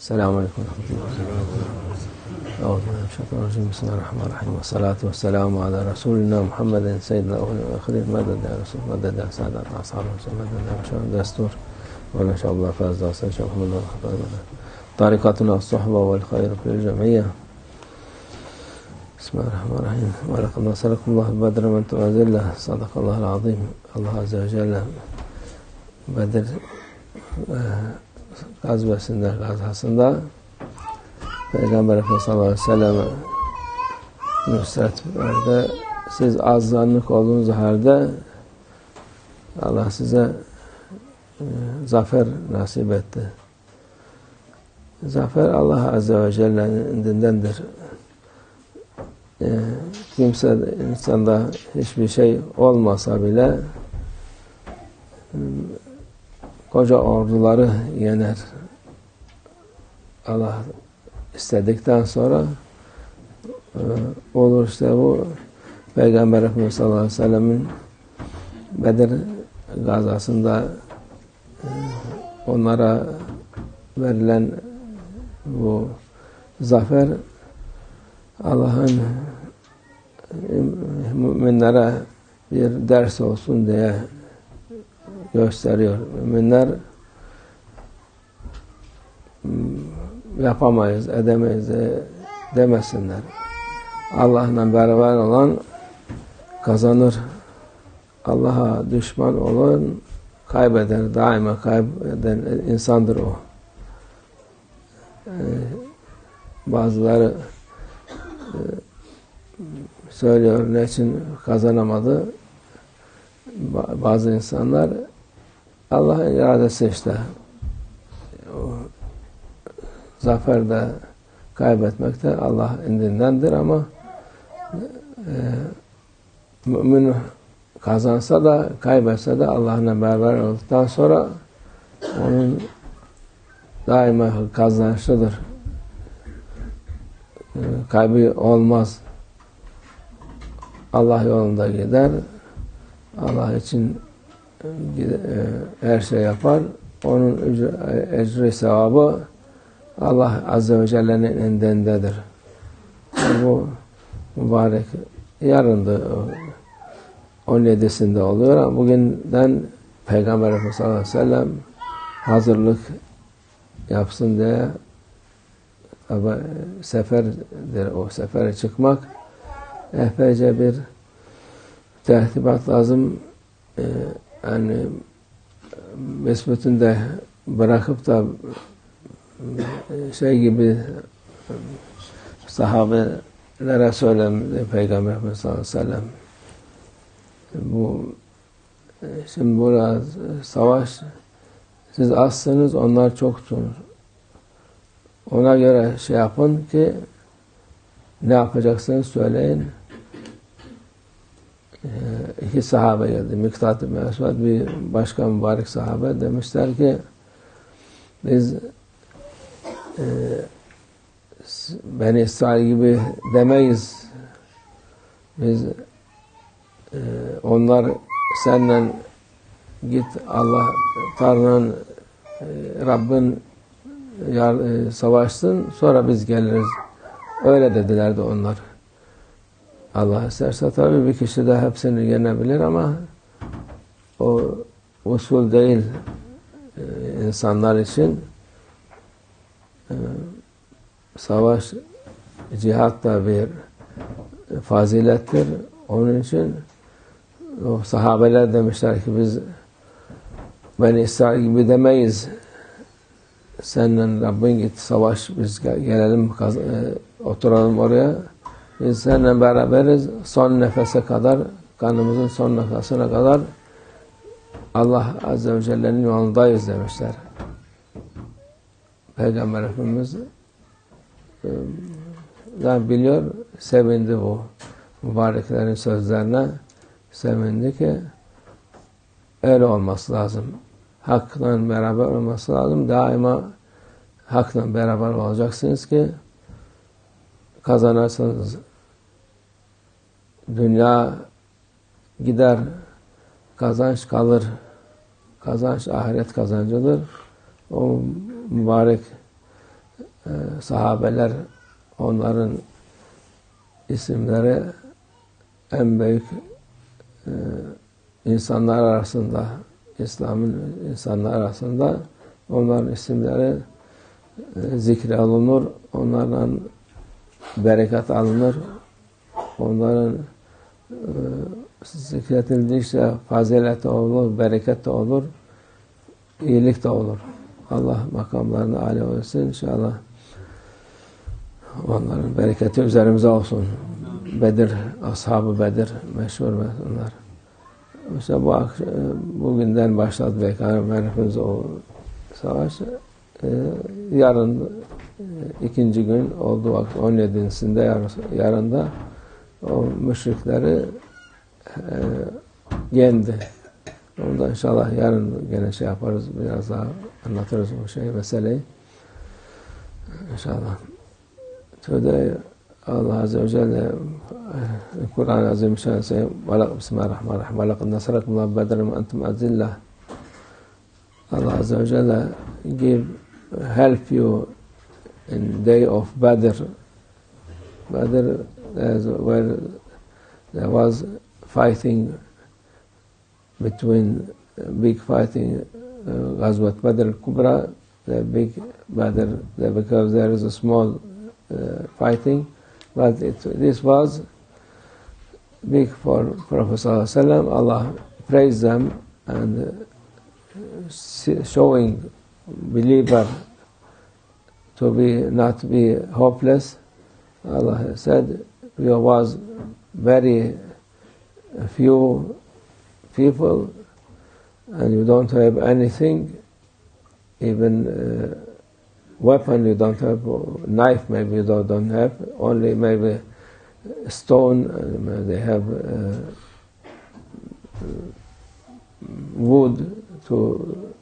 السلام عليكم ورحمة الله أعوذ بالله من الشيطان الرجيم. بسم الله الرحمن الرحيم. والصلاة والسلام على رسولنا محمد سيد الأولين والآخرين مدد يا رسول مدد يا سادة أصحاب الرسول مدد يا بشر. دستور. وإن شاء الله فاز إن شاء الله طريقتنا الصحبة والخير في الجمعية بسم الله الرحمن الرحيم. ولقد نصركم الله بدر من تنزله صدق الله العظيم. الله عز وجل Bedir e, gazvesinde, gazasında Peygamber Efendimiz sallallahu aleyhi ve sellem nusret verdi. Siz azlanlık olduğunuz halde Allah size e, zafer nasip etti. Zafer Allah Azze ve Celle'nin indindendir. E, kimse insanda hiçbir şey olmasa bile koca orduları yener. Allah istedikten sonra e, olur işte bu Peygamber Efendimiz sallallahu aleyhi ve sellemin Bedir gazasında e, onlara verilen bu zafer Allah'ın müminlere bir ders olsun diye gösteriyor. Müminler yapamayız, edemeyiz e, demesinler. Allah'la beraber olan kazanır. Allah'a düşman olan kaybeder. Daima kaybeden insandır o. Ee, bazıları e, söylüyor ne için kazanamadı. Bazı insanlar Allah'ın iradesi işte. O zafer kaybetmek de Allah indindendir ama e, mümin kazansa da kaybetse de Allah'la beraber olduktan sonra onun daima kazançlıdır. E, kaybı olmaz. Allah yolunda gider. Allah için her şey yapar. Onun ecri sevabı Allah Azze ve Celle'nin indindedir. Bu mübarek yarındı 17'sinde oluyor ama bugünden Peygamber Efendimiz sallallahu aleyhi ve sellem hazırlık yapsın diye seferdir o sefere çıkmak epeyce bir tertibat lazım. Ee, yani mesbutun da bırakıp da şey gibi sahabelere söylemedi Peygamber Efendimiz sallallahu aleyhi ve sellem. Bu şimdi burada savaş siz azsınız onlar çoktur. Ona göre şey yapın ki ne yapacaksınız söyleyin. Ee, iki sahabe geldi. Miktat-ı Mesud bir başka mübarek sahabe demişler ki biz e, Beni İsrail gibi demeyiz. Biz e, onlar senden git Allah Tanrı'nın e, Rabbin yar, e, savaşsın sonra biz geliriz. Öyle dediler de onlar. Allah isterse tabii bir kişi de hepsini yenebilir ama o usul değil e, insanlar için e, savaş cihat da bir fazilettir. Onun için o sahabeler demişler ki biz ben İsrail gibi demeyiz. Seninle Rabbin git savaş biz gelelim e, oturalım oraya. Biz seninle beraberiz son nefese kadar kanımızın son nefesine kadar Allah Azze ve Celle'nin yolundayız demişler. Peygamber Efendimiz yani biliyor, sevindi bu mübareklerin sözlerine sevindi ki öyle olması lazım. Hakla beraber olması lazım. Daima hakla beraber olacaksınız ki kazanırsınız. Dünya gider, kazanç kalır. Kazanç ahiret kazancıdır. O mübarek e, sahabeler onların isimleri en büyük e, insanlar arasında İslam'ın insanlar arasında onların isimleri e, zikre alınır. Onlardan bereket alınır. Onların e, zikretildiyse fazilet de olur, bereket de olur, iyilik de olur. Allah makamlarını âli olsun inşallah. Onların bereketi üzerimize olsun. Bedir, ashab Bedir meşhur onlar. İşte bu bugünden başladı Peygamber Efendimiz o savaş. Ee, yarın e, ikinci gün olduğu vakit 17'sinde yarın, yarında o müşrikleri e, yendi. Onu da inşallah yarın gene şey yaparız, biraz daha anlatırız o şey meseleyi. İnşallah. Today Allah Azze ve Celle Kur'an-ı Azim Şan say Bismillahirrahmanirrahim ve laqad nasarakum Allah bedran ve entum azillah Allah Azze ve Celle give help you in day of Badr Badr where there was fighting between big fighting uh, Badr al-Kubra the big Badr because there is a small uh, fighting but it, this was big for Prophet. Allah praised them and uh, showing believer to be not be hopeless. Allah said there was very few people and you don't have anything, even uh, weapon you don't have, knife maybe you don't, don't have, only maybe stone, they have uh, wood to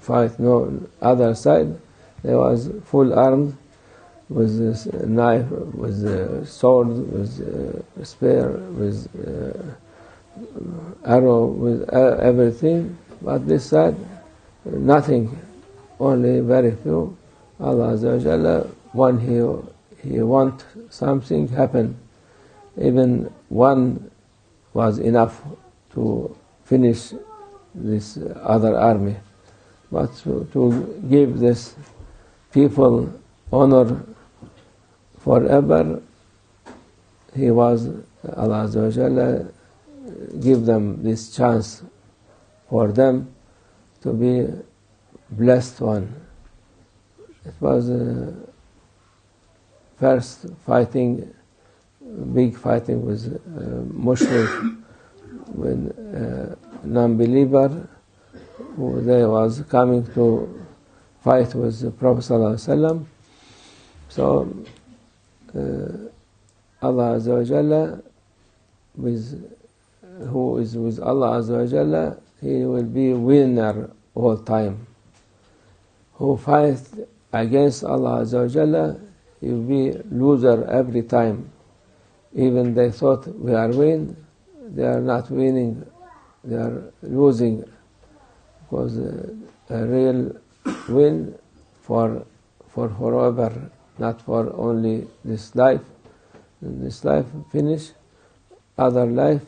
fight. No, other side, they was full armed with this knife, with a sword, with a spear, with uh, arrow, with uh, everything. But this side, nothing, only very few. Allah Azza when He, he want something happen, even one was enough to finish this other army. But to, to give this people honor forever, he was, Allah Azza give them this chance for them to be blessed one. It was uh, first fighting, big fighting with uh, Mushrik, with uh, non-believer, who they was coming to fight with the Prophet ﷺ. So uh, Allah Azza wa Jalla, with, who is with Allah Azza wa Jalla, he will be winner all time. Who fights against Allah Azza wa Jalla, he will be loser every time. Even they thought we are winning, they are not winning, they are losing because a real win for for forever, not for only this life. This life finish, other life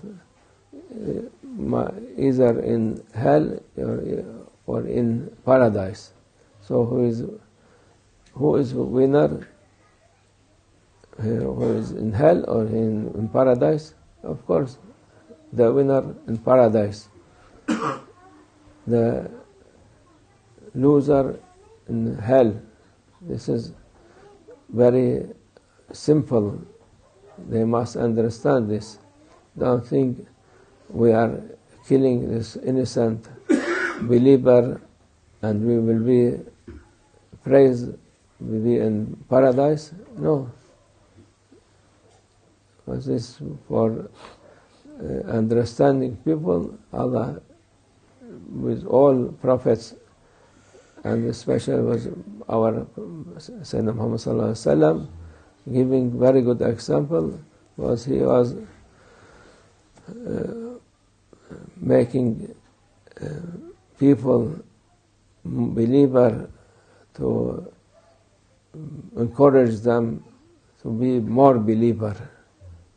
uh, either in hell or, in paradise. So who is who is winner? Who is in hell or in, in paradise? Of course, the winner in paradise. the loser in hell. This is very simple. They must understand this. Don't think we are killing this innocent believer and we will be praised, will be in paradise. No. Because this for uh, understanding people, Allah, with all prophets, and especially was our Sayyidina Muhammad sallallahu giving very good example, was he was uh, making uh, people believer to encourage them to be more believer,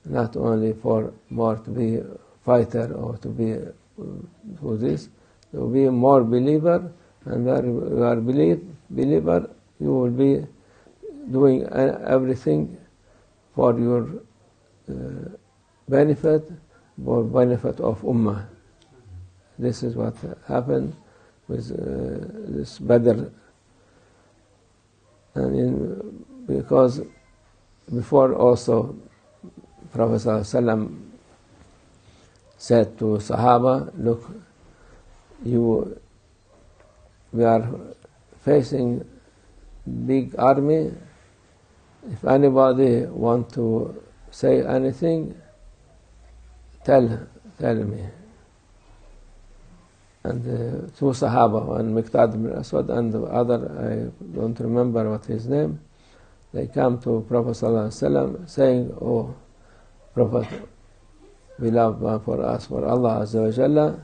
not only for more to be fighter or to be uh, for this, to be more believer, and where you are believe, believer, you will be doing everything for your uh, benefit, for benefit of Ummah. This is what happened with uh, this Badr. And in, because before also Prophet ﷺ said to Sahaba, look, you, we are facing big army. If anybody want to say anything, tell, tell me. And uh, two Sahaba, and Miqdad bin Aswad and the other, I don't remember what his name, they come to Prophet ﷺ saying, Oh, Prophet, we love one for us, for Allah Azza wa Jalla.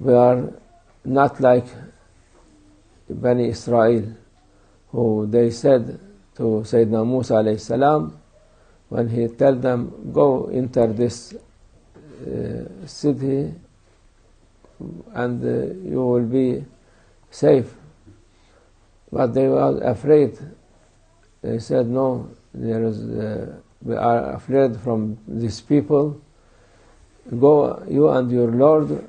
We are not like Bani Israel, who they said to Sayyidina Musa alayhi salam, when he tell them, go enter this uh, city and uh, you will be safe. But they were afraid. They said, no, there is, uh, we are afraid from these people. Go, you and your Lord,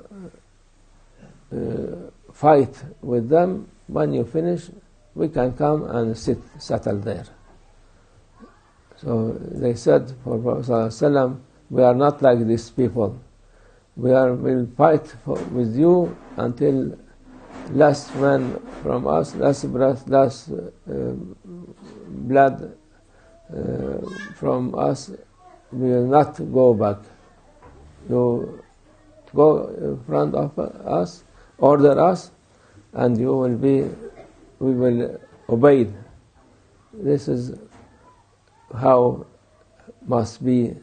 uh, fight with them. When you finish, we can come and sit, settle there. So they said for Prophet we are not like these people. We are will fight for, with you until last man from us, last breath, last uh, blood uh, from us. We will not go back. You go in front of us, order us, and you will be, we will obey. This is how must be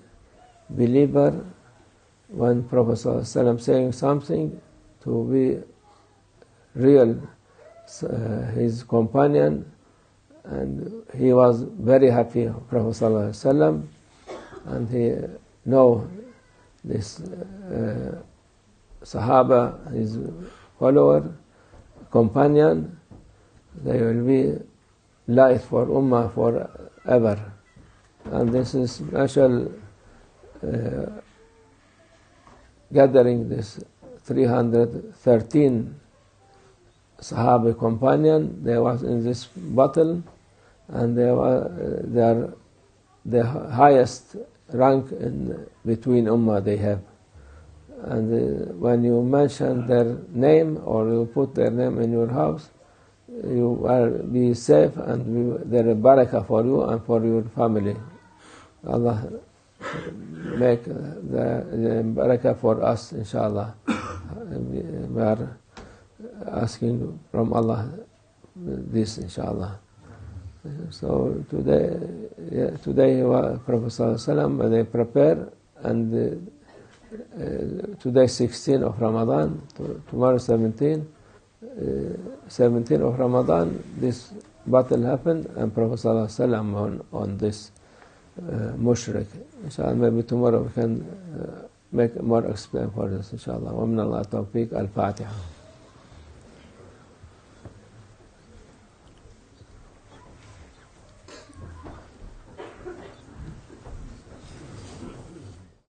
believer when Prophet ﷺ saying something to be real uh, his companion and he was very happy Prophet and he know this uh, Sahaba his follower companion they will be light for Ummah forever and this is special uh, gathering this 313 Sahaba companion. They was in this battle, and they were they are the highest rank in between Ummah they have. And uh, when you mention their name or you put their name in your house, you will be safe and we, there is barakah for you and for your family. Allah make the, the barakah for us, inshallah. We are asking from Allah this, inshallah. So today, yeah, today Prophet Sallallahu they prepare and uh, today 16 of Ramadan, tomorrow 17, uh, 17 of Ramadan, this battle happened and Prophet Sallallahu on, on this uh, mushrik. Inshallah, maybe tomorrow we can uh, make more explain for this, inshallah. ومن الله التوفيق الفاتحة.